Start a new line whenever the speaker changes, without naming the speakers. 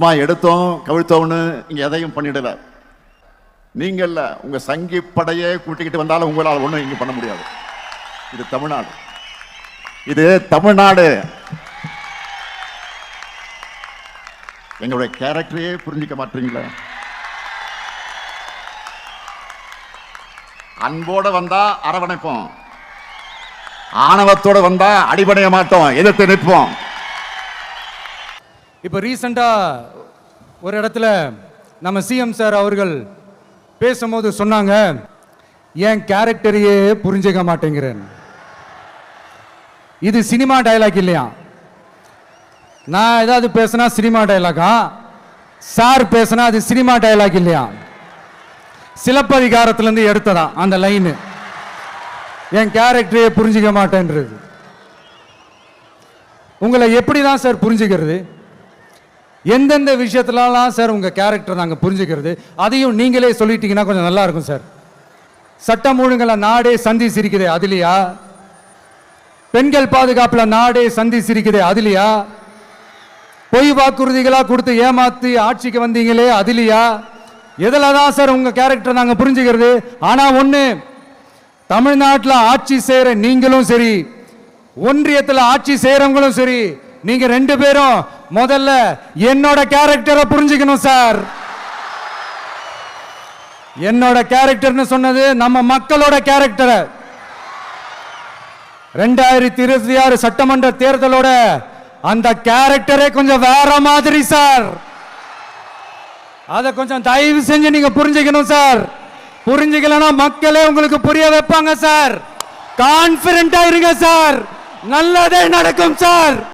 சும்மா எடுத்தோம் கவிழ்த்தோம்னு இங்கே எதையும் பண்ணிடல. நீங்கள் உங்கள் சங்கி படையே கூட்டிக்கிட்டு வந்தாலும் உங்களால் ஒன்றும் இங்கே பண்ண முடியாது. இது தமிழ்நாடு. இது தமிழ்நாடு. எங்களுடைய கேரக்டரையே புரிஞ்சிக்க மாட்டீங்களா? அன்போட வந்தா அரவணைப்போம். ஆணவத்தோட வந்தா அடிபடைய மாட்டோம். எதிர்த்து நிற்போம்.
இப்போ ரீசண்டாக ஒரு இடத்துல நம்ம சிஎம் சார் அவர்கள் பேசும்போது சொன்னாங்க என் கேரக்டரையே புரிஞ்சுக்க மாட்டேங்கிறேன். இது சினிமா டயலாக் இல்லையா? நான் ஏதாவது பேசினா சினிமா டயலாகா சார் பேசினா அது சினிமா டயலாக் இல்லையா? சிலப்பதிகாரத்திலேருந்து எடுத்ததா அந்த லைனு என் கேரக்டரையே புரிஞ்சுக்க மாட்டேன்றது. உங்களை எப்படி தான் சார் புரிஞ்சுக்கிறது? எந்தெந்த விஷயத்துலலாம் சார் உங்கள் கேரக்டர் நாங்கள் புரிஞ்சுக்கிறது அதையும் நீங்களே சொல்லிட்டீங்கன்னா கொஞ்சம் நல்லா இருக்கும் சார். சட்டம் ஒழுங்குல நாடே சந்தி சிரிக்குதே அதுலையா? பெண்கள் பாதுகாப்பில் நாடே சந்தி சிரிக்குதே அதுலையா? பொய் வாக்குறுதிகளாக கொடுத்து ஏமாற்றி ஆட்சிக்கு வந்தீங்களே அதுலையா? எதில் தான் சார் உங்கள் கேரக்டர் நாங்கள் புரிஞ்சுக்கிறது? ஆனால் ஒன்று தமிழ்நாட்டில் ஆட்சி செய்கிற நீங்களும் சரி ஒன்றியத்தில் ஆட்சி செய்கிறவங்களும் சரி நீங்கள் ரெண்டு பேரும் முதல்ல என்னோட கேரக்டரை புரிஞ்சுக்கணும் சார். என்னோட கேரக்டர்னு சொன்னது நம்ம மக்களோட கேரக்டரை. ரெண்டாயிரத்தி இருபத்தி ஆறு சட்டமன்ற தேர்தலோட அந்த கேரக்டரே கொஞ்சம் வேற மாதிரி சார். அதை கொஞ்சம் தயவு செஞ்சு நீங்க புரிஞ்சுக்கணும் சார். புரிஞ்சுக்கலன்னா மக்களே உங்களுக்கு புரிய வைப்பாங்க சார். கான்பிடண்டா இருங்க சார். நல்லதே நடக்கும் சார்.